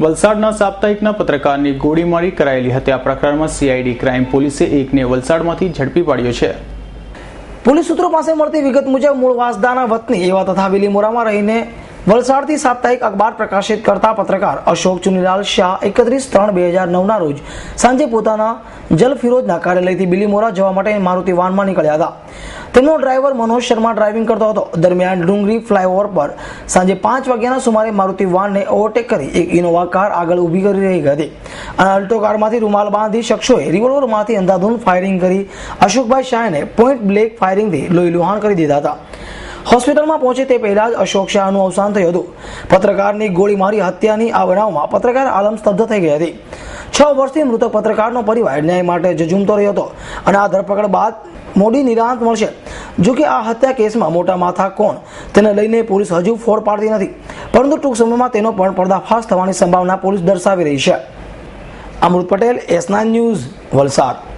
વલસાડના સાપ્તાહિકના પત્રકારની ગોળીમારી કરાયેલી હત્યા પ્રકરણમાં સીઆઈડી ક્રાઇમ પોલીસે એકને વલસાડમાંથી ઝડપી પાડ્યો છે. પોલીસ સૂત્રો પાસે મળતી વિગત મુજબ મૂળ વાસદાના વતની એવા તથા વિલીમોરામાં રહીને વલસાડથી સાપ્તાહિક અખબાર પ્રકાશિત કરતા પત્રકાર અશોક ચુનીલાલ શાહ એકત્રીસ ત્રણ બે હજાર નવના રોજ સાંજે પોતાના જલફિરોજના કાર્યાલયથી બિલીમોરા જવા માટે મારુતિ વાનમાં નીકળ્યા હતા. તેમનો ડ્રાઈવર મનોજ શર્મા ડ્રાઇવિંગ કરતો હતો. દરમિયાન ડુંગરી ફ્લાયઓવર પર સાંજે પાંચ વાગ્યાના સુમારે મારુતિ વાનને ઓવરટેક કરી એક ઇનોવા કાર આગળ ઊભી કરી રહી હતી. અને અલ્ટો કારમાંથી રૂમાલ બાંધી શખ્સોએ રિવોલ્વરમાંથી અંધાધૂંધ ફાયરિંગ કરી અશોકભાઈ શાહને પોઈન્ટ બ્લેક ફાયરિંગથી લોહીલુહાણ કરી દીધા હતા. હોસ્પિટલમાં પહોંચે તે પહેલા જ અશોક શાહનું અવસાન થયું હતું. પત્રકારની ગોળી મારી હત્યાની આ બનાવમાં પત્રકાર આલમ સ્તબ્ધ થઈ ગઈ હતી. છ વર્ષથી મૃતક પત્રકારનો પરિવાર ન્યાય માટે જજુમતો રહ્યો હતો અને આ ધરપકડ બાદ મોડી નિરાંત મળશે. જો કે આ હત્યા કેસમાં મોટા માથા કોણ? તેને લઈને પોલીસ હજુ ફોડ પાડતી નથી. પરંતુ ટૂંક સમયમાં તેનો પણ પર્દાફાશ થવાની સંભાવના પોલીસ દર્શાવી રહી છે. Amrut Patel, S news, Valsad.